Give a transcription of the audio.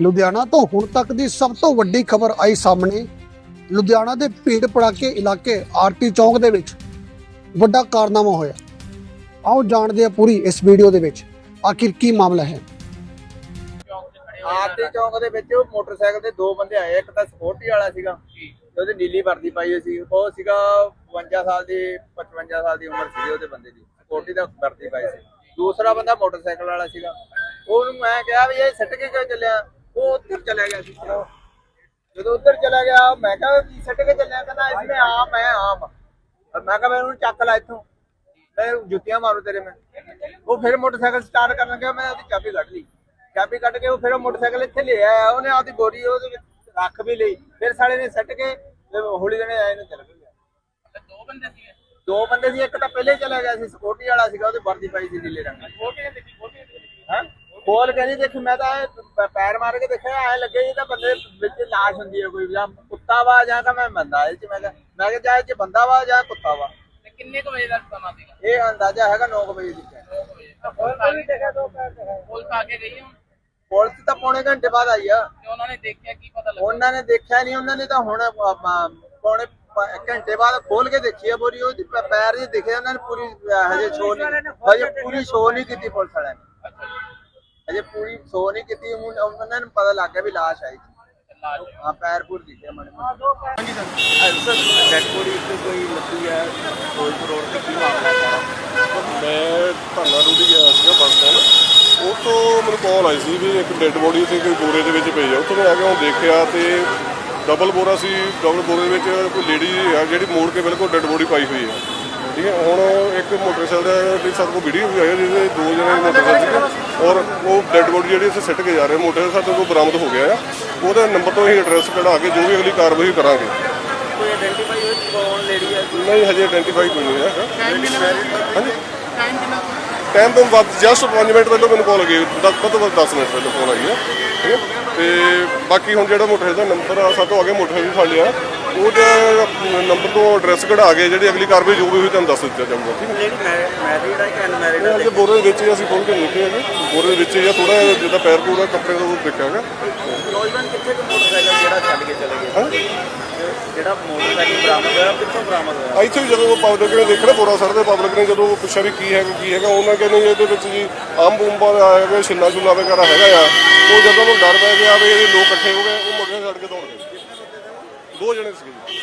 ਲੁਧਿਆਣਾ ਤੋਂ ਹੁਣ ਤੱਕ ਦੀ ਸਭ ਤੋਂ ਵੱਡੀ ਖਬਰ ਆਈ ਸਾਹਮਣੇ। ਲੁਧਿਆਣਾ ਦੇ ਭੀੜ ਭੜਾਕੇ ਇਲਾਕੇ ਆਰਟੀ ਚੌਂਕ ਦੇ ਵਿੱਚ ਵੱਡਾ ਕਾਰਨਾਮਾ ਹੋਇਆ। ਆਓ ਜਾਣਦੇ ਹਾਂ ਪੂਰੀ ਇਸ ਵੀਡੀਓ ਦੇ ਵਿੱਚ। ਆਖਿਰ ਕੀ ਮਾਮਲਾ ਹੈ? ਆਰਤੀ ਚੌਂਕ ਦੇ ਵਿੱਚ ਉਹ ਮੋਟਰਸਾਈਕਲ ਤੇ ਦੋ ਬੰਦੇ ਆਏ ਇੱਕ ਤਾਂ ਸਪੋਰਟੀ ਵਾਲਾ ਸੀਗਾ ਤੇ ਉਹਦੀ ਨੀਲੀ ਵਰਦੀ ਪਾਈ ਹੋਈ ਸੀ। ਉਹ ਸੀਗਾ 52 ਸਾਲ ਦੀ 55 ਸਾਲ ਦੀ ਉਮਰ ਸੀ ਉਹਦੇ ਬੰਦੇ ਦੀ। ਸਪੋਰਟੀ ਦਾ ਵਰਦੀ ਪਾਈ ਸੀ। ਦੂਸਰਾ ਬੰਦਾ ਮੋਟਰਸਾਈਕਲ ਵਾਲਾ ਸੀਗਾ। ਉਹਨੂੰ ਮੈਂ ਕਿਹਾ ਵੀ ਇਹ ਸਿੱਟ ਕੇ ਕਿਉਂ ਚੱਲਿਆ? ਉਹ ਉੱਧਰ ਚਲਾ ਗਿਆ ਸੀ। ਜਦੋਂ ਉੱਧਰ ਚਲਾ ਗਿਆ ਮੈਂ ਕਿਹਾ ਵੀ ਸਿੱਟ ਕੇ ਚੱਲਿਆ ਕਹਿੰਦਾ ਇਸਨੇ ਆਮ ਮੈਂ ਆਮ ਮੈਂ ਕਿਹਾ ਮੈਂ ਉਹਨੂੰ ਚੱਕ ਲਾ ਇੱਥੋਂ। ਮੈਂ ਜੁੱਤੀਆਂ ਮਾਰੂ ਤੇਰੇ ਮੈਂ। ਉਹ ਫਿਰ ਮੋਟਰਸਾਈਕਲ ਸਟਾਰਟ ਕਰਨ ਲੱਗਿਆ ਮੈਂ ਉਹਦੀ ਚਾਬੀ ਕੱਢ ਲਈ। ਚਾਬੀ ਕੱਢ ਕੇ ਉਹ ਫਿਰ ਮੋਟਰਸਾਈਕਲ ਇੱਥੇ ਲੈ ਆਇਆ। ਉਹਨੇ ਆਪਦੀ ਬੋਰੀ ਉਹਦੇ ਵਿੱਚ ਰੱਖ ਵੀ ਲਈ। ਫਿਰ ਸਾਲੇ ਨੇ ਸੱਟ ਕੇ ਹੌਲੀ ਜਣੇ ਆਏ ਨੂੰ ਚਲ ਗਿਆ ਦੋ ਬੰਦੇ ਸੀਗੇ? ਦੋ ਬੰਦੇ ਸੀ ਇੱਕ ਤਾਂ ਪਹਿਲੇ ਹੀ ਚਲਾ ਗਿਆ ਸੀ ਸਕਿਉਰਟੀ ਵਾਲਾ ਸੀਗਾ ਉਹਦੀ ਵਰਦੀ ਪਾਈ ਸੀ ਨੀਲੇ ਰੰਗ ਦੀ। ਛੋਟੇ ਦੇਖੀ ਛੋਟੇ ਹੈ? ਖੋਲ ਕੇ ਨਹੀਂ ਦੇਖੀ ਮੈਂ ਤਾਂ ਇਹ ਪ- ਪੈਰ ਮਾਰ ਕੇ ਦੇਖਿਆ ਐ ਲੱਗੇ ਇਹ ਤਾਂ ਬੰਦੇ ਵਿੱਚ ਲਾਸ਼ ਹੁੰਦੀ ਹੈ ਕੋਈ ਜਾਂ ਕੁੱਤਾ ਵਾ ਜਾਂ ਤਾਂ ਮੈਂ ਬੰਦਾ ਇਹ ਚ ਮੈਂ ਕਿਹਾ ਮੈਂ ਕਿਹਾ ਜਾਂ ਇਹ ਚ ਬੰਦਾ ਵਾ ਜਾਂ ਕੁੱਤਾ ਵਾ। ਤੇ ਕਿੰਨੇ ਕੁ ਵਜੇ ਦਾ ਸਮਾਂ ਸੀਗਾ? ਇਹ ਅੰਦਾਜ਼ਾ ਹੈਗਾ 9 ਵਜੇ ਦੀ ਦੋ ਕੁ ਵਜੇ ਪੁਲਿਸ ਆ ਕੇ ਗਈ ਹੁਣ? ਪੁਲਿਸ ਤਾਂ ਪੌਣੇ ਘੰਟੇ ਬਾਅਦ ਆਈ ਆ। ਤੇ ਉਹਨਾਂ ਨੇ ਦੇਖਿਆ ਕੀ ਪਤਾ ਲੱਗਾ? ਉਹਨਾਂ ਨੇ ਦੇਖਿਆ ਨਹੀਂ ਉਹਨਾਂ ਨੇ ਤਾਂ ਹੁਣ ਆਪਾਂ ਪੌਣੇ ਪ- ਘੰਟੇ ਬਾਅਦ ਖੋਲ ਕੇ ਦੇਖੀ ਆ ਬੋਰੀ ਉਹਦੀ ਪ- ਪੈਰ ਜੇ ਦਿਖੇ ਉਹਨਾਂ ਨੇ ਪੂਰੀ ਅਹ, ਹਜੇ ਸ਼ੋ ਨਹੀਂ ਹਜੇ ਪੂਰੀ ਸ਼ੋ ਨਹੀਂ ਕੀਤੀ ਪੁਲਿਸ ਵਾਲਿਆਂ ਨੇ। ਜੀ ਹਜੇ ਪੂਰੀ ਸ਼ੋ ਨਹੀਂ ਕੀਤੀ ਹੁਣ ਉਹਨਾਂ ਨੂੰ ਪਤਾ ਲੱਗ ਗਿਆ ਵੀ ਲਾਸ਼ ਆਈ ਹਾਂ ਪੈਰ ਪੂਰ ਦਿਖੇ ਮੜੇ ਡੈਡ ਬੋਡੀ ਇੱਥੇ ਕੋਈ ਲੱਗੀ ਹੈ ਫਿਰੋਜ਼ਪੁਰ ਰੋਡ ਤੇ ਕੀ ਮਾਮਲਾ ਹੈ ਸਾਰਾ ਮੈਂ ਧਰਨਾ ਰੂੜੀ ਗਿਆ ਸੀਗਾ ਬੱਸ ਸਟੈਂਡ ਉਹ ਤੋਂ ਮੈਨੂੰ ਕਾਲ ਆਈ ਸੀ ਵੀ ਇੱਕ ਡੈੱਡ ਬੋਡੀ ਤੇ ਕੋਈ ਬੋਰੇ ਦੇ ਵਿੱਚ ਪਈ ਆ ਉੱਥੋਂ ਮੈਂ ਆ ਕੇ ਉਹ ਦੇਖਿਆ ਤੇ ਡਬਲ ਬੋਰਾ ਸੀ ਡਬਲ ਬੋਰੇ ਦੇ ਵਿੱਚ ਕੋਈ ਲੇਡੀ ਆ ਜਿਹੜੀ ਮੋੜ ਕੇ ਬਿਲਕੁਲ ਡੈੱਡ ਬੋਡੀ ਪਾਈ ਹੋਈ ਹੈ ਠੀਕ ਹੈ ਹੁਣ ਇੱਕ ਮੋਟਰਸਾਈਕਲ ਦੀ ਸਾਡੇ ਕੋਲ ਵੀਡੀਓ ਵੀ ਆਈ ਹੈ ਜਿਹਦੇ ਦੋ ਜਣੇ ਮੋਟਰਸਾਈਕਲ ਸੀ ਔਰ ਉਹ ਡੈੱਡ ਬੋਡੀ ਜਿਹੜੀ ਇੱਥੇ ਸਿੱਟ ਕੇ ਜਾ ਰਹੇ ਮੋਟਰਸਾਈਕਲ ਸਾਡੇ ਕੋਲ ਬਰਾਮਦ ਹੋ ਗਿਆ ਆ। ਉਹਦੇ ਨੰਬਰ ਤੋਂ ਹੀ ਐਡਰੈਸ ਕਢਾ ਕੇ ਜੋ ਵੀ ਅਗਲੀ ਕਾਰਵਾਈ ਕਰਾਂਗੇ। ਕੋਈ ਆਇਡੈਂਟੀਫਾਈ ਹੋਈ ਕੌਣ ਲੇਡੀ ਹੈ ਨਹੀਂ ਹਜੇ ਆਇਡੈਂਟੀਫਾਈ ਕੋਈ ਨਹੀਂ ਕਿੰਨਾ ਹਾਂਜੀ। ਟਾਈਮ ਕਿੰਨਾ ਟਾਈਮ ਤੋਂ ਬਾਅਦ ਜਸਟ 5 ਮਿੰਟ ਪਹਿਲਾਂ ਮੈਨੂੰ ਕਾਲ ਗਈ ਦਸ ਤੋਂ ਬਾਅਦ 10 ਮਿੰਟ ਪਹਿਲਾਂ ਫੋਨ ਆਈ ਹੈ। ਠੀਕ ਹੈ। ਤੇ ਬਾਕੀ ਹੁਣ ਜਿਹੜਾ ਮੋਟਰਸਾਈਕਲ ਦਾ ਨੰਬਰ ਆ ਸਾਤੋਂ ਅੱਗੇ ਮੋਟਰਸਾਈਕਲ ਵੀ ਫੜ ਲਿਆ ਉਹਦੇ ਨੰਬਰ ਤੋਂ ਐਡਰੈਸ ਕਢਾ ਕੇ ਜਿਹੜੀ ਅਗਲੀ ਕਾਰਵਾਈ ਜੋ ਵੀ ਹੋਈ ਤੁਹਾਨੂੰ ਦੱਸ ਦਿੱਤਾ ਜਾਊਗਾ ਠੀਕ ਹੈ? ਲੇਡੀ ਮੈਰਿਡ ਹੈ ਕਿ ਅਨਮੈਰਿਡ ਹੈ ਬੋਰੇ ਦੇ ਵਿੱਚ ਹੀ ਅਸੀਂ ਖੋਲ ਕੇ ਦੇਖੇ ਹੈਗੇ ਬੋਰੇ ਦੇ ਵਿੱਚ ਹੀ ਆ ਥੋੜਾ ਜਿੱਦਾਂ ਪੈਰ ਪੂਰਾ ਕੱਪੜੇ ਦਾ ਉਹ ਦੇਖਿਆ ਹੈਗਾ। ਨੌਜਵਾਨ ਕਿੱਥੇ ਕੋ ਮੋਟਰਸਾਈਕਲ ਜਿਹੜਾ ਛੱਡ ਕੇ ਚਲੇ ਗਏ? ਜਿਹੜਾ ਮੋਟਰਸਾਈਕਲ ਬਰਾਮਦ ਹੋਇਆ ਕਿੱਥੋਂ ਬਰਾਮਦ ਹੋਇਆ? ਇੱਥੇ ਜਦੋਂ ਪਬਲਿਕ ਨੇ ਦੇਖਿਆ ਬੋਰਾ ਸਰ ਦੇ ਪਬਲਿਕ ਨੇ ਜਦੋਂ ਪੁੱਛਿਆ ਵੀ ਕੀ ਹੈਗਾ ਕੀ ਹੈਗਾ ਉਹਨਾਂ ਕਹਿੰਦੇ ਜੀ ਇਹਦੇ ਵਿੱਚ ਜੀ ਆਮ ਬੂੰਬਾ ਦਾ ਹੈਗਾ ਛਿੱਲਾ ਛੁੱਲਾ ਵਗੈਰਾ ਹੈਗਾ ਆ। ਉਹ ਜਦੋਂ ਨੂੰ ਡਰ ਪੈ ਗਿਆ ਵੀ ਇਹ ਲੋਕ ਇਕੱਠੇ ਹੋ ਗਏ ਉਹ ਮੁੰਡੇ ਛੱਡ ਕੇ ਦੌੜ ਗਏ। ਦੋ ਜਣੇ ਸੀਗੇ ਜੀ।